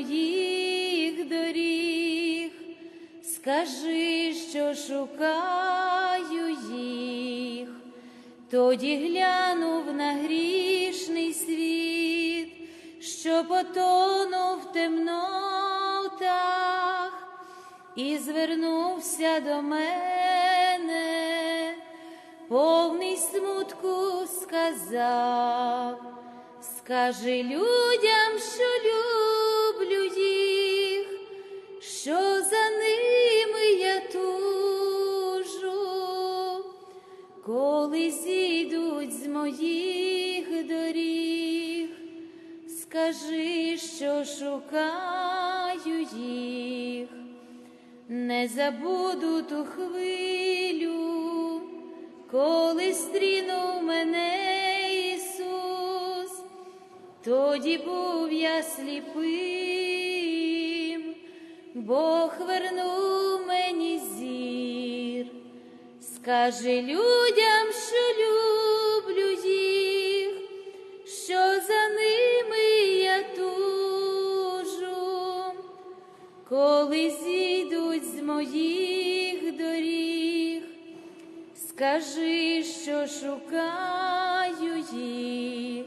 моїх доріг, скажи, що шукаю їх, тоді глянув на грішний світ, що потонув в темнотах, і звернувся до мене, повний смутку сказав. Скажи людям, що їх, що за ними я тужу, коли зійдуть з моїх доріг, скажи, що шукаю їх, не забуду ту хвилю, коли стрінув мене. Тоді був я сліпим, Бог вернув мені зір, скажи людям, що люблю їх, що за ними я тужу, коли зійдуть з моїх доріг, скажи, що шукаю їх.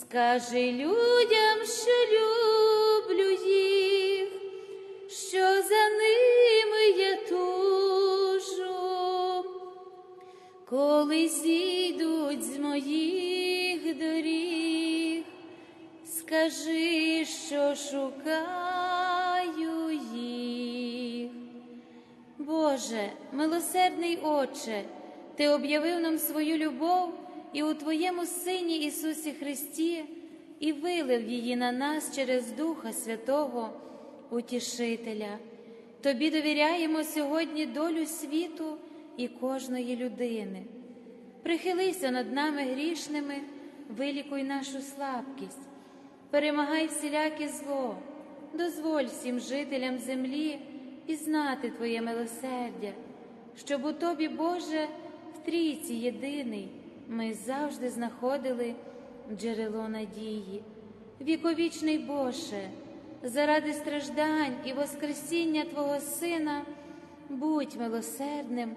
Скажи людям, що люблю коли зійдуть з моїх доріг, скажи, що шукаю їх. Боже, милосердний Отче, Ти об'явив нам свою любов і у Твоєму Сині Ісусі Христі, і вилив її на нас через Духа Святого, Утішителя. Тобі довіряємо сьогодні долю світу і кожної людини. Прихилися над нами грішними, вилікуй нашу слабкість, перемагай всіляке зло, дозволь всім жителям землі пізнати Твоє милосердя, щоб у Тобі, Боже, в трійці єдиний ми завжди знаходили джерело надії. Віковічний Боже, заради страждань і Воскресіння Твого Сина, будь милосердним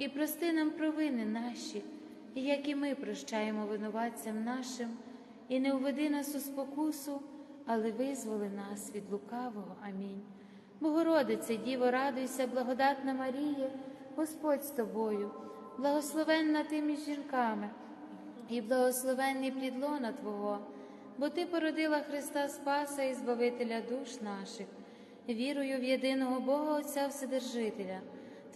і прости нам провини наші, як і ми прощаємо винуватцям нашим, і не уведи нас у спокусу, але визволи нас від лукавого. Амінь. Богородице, Діво, радуйся, благодатна Марія, Господь з тобою, благословенна ти між жінками і благословенний плід лона Твого, бо Ти породила Христа Спаса і Збавителя душ наших, вірую в єдиного Бога Отця Вседержителя,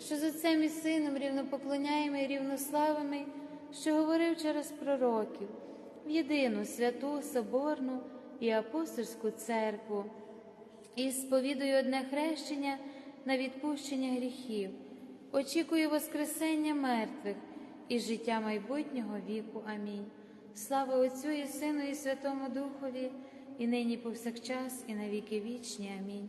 що з Отцем і Сином рівнопоклоняємо і рівнославимо, що говорив через пророків, в єдину святу, соборну і апостольську церкву, і сповідую одне хрещення на відпущення гріхів, очікую Воскресення мертвих і життя майбутнього віку. Амінь. Слава Отцю і Сину, і Святому Духові, і нині повсякчас, і на віки вічні. Амінь.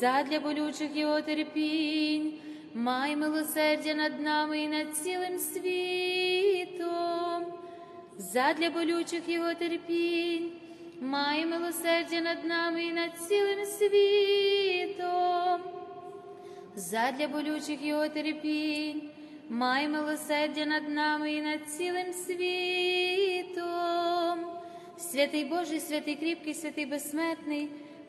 задля болючих Його терпінь, май милосердя над нами і над цілим світом, задля болючих Його терпінь, май милосердя над нами і над цілим світом, задля болючих Його терпінь, май милосердя над нами і над цілим світом. Святий Божий, святий кріпкий, святий безсмертний,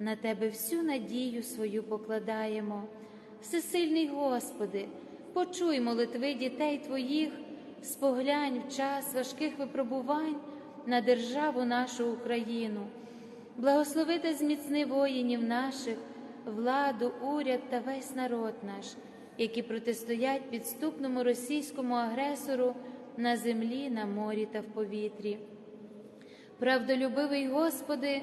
на Тебе всю надію свою покладаємо. Всесильний Господи, почуй молитви дітей Твоїх, споглянь в час важких випробувань на державу нашу Україну. Благослови та зміцни воїнів наших, владу, уряд та весь народ наш, які протистоять підступному російському агресору на землі, на морі та в повітрі. Правдолюбивий Господи,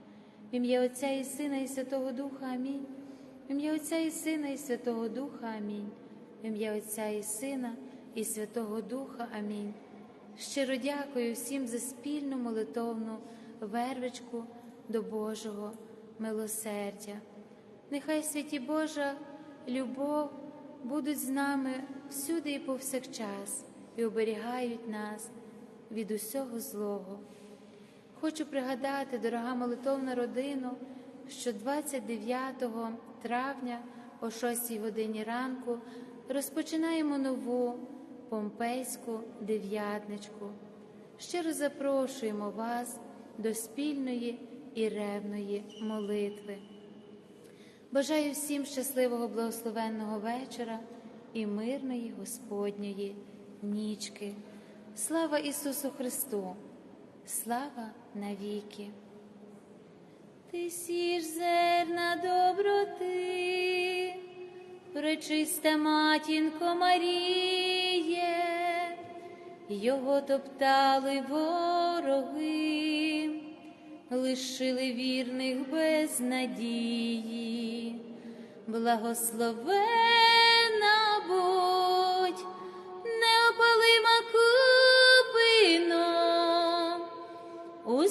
В ім'я Отця і Сина, і Святого Духа Амінь. В ім'я Отця і Сина, і Святого Духа Амінь. В ім'я Отця і Сина, і Святого Духа Амінь. Щиро дякую всім за спільну молитовну вервичку до Божого милосердя. Нехай святі Божа любов будуть з нами всюди і повсякчас і оберігають нас від усього злого. Хочу пригадати, дорога молитовна родина, що 29 травня о 6 годині ранку розпочинаємо нову помпейську дев'ятничку. Щиро запрошуємо вас до спільної і ревної молитви. Бажаю всім щасливого благословенного вечора і мирної Господньої нічки. Слава Ісусу Христу! Слава навіки! Ти сіж зерна доброти, пречиста матінко Маріє, його топтали вороги, лишили вірних без надії, благословена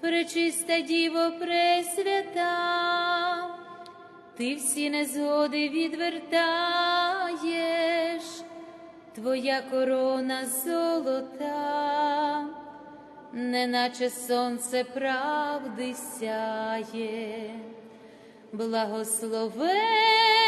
пречиста діво пресвята, ти всі незгоди відвертаєш, твоя корона золота, неначе сонце правди сяє, благословена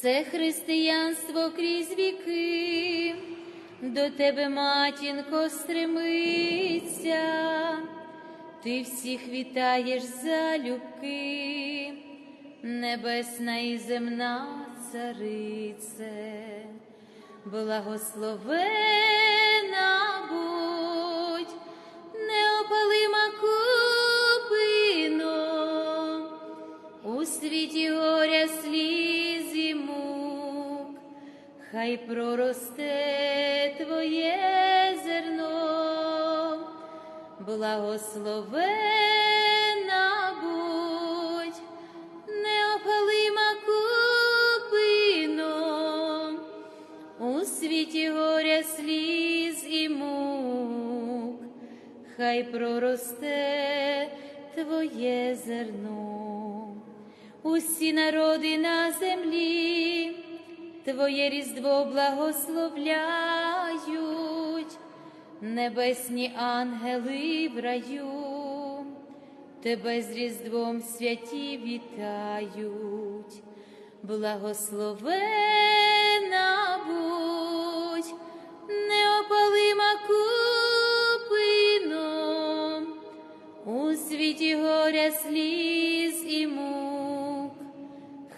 Все християнство крізь віки. До тебе, матінко, стремиться, ти всіх вітаєш залюбки, небесна і земна царице, благословена хай проросте твоє зерно, благословена будь, неопалима у світі горя сліз і мук, хай проросте твоє зерно, усі народи на землі, Твоє різдво благословляють, небесні ангели в раю, тебе з різдвом святі вітають, благословена будь, неопалима купино, у світі горя сліз і мук,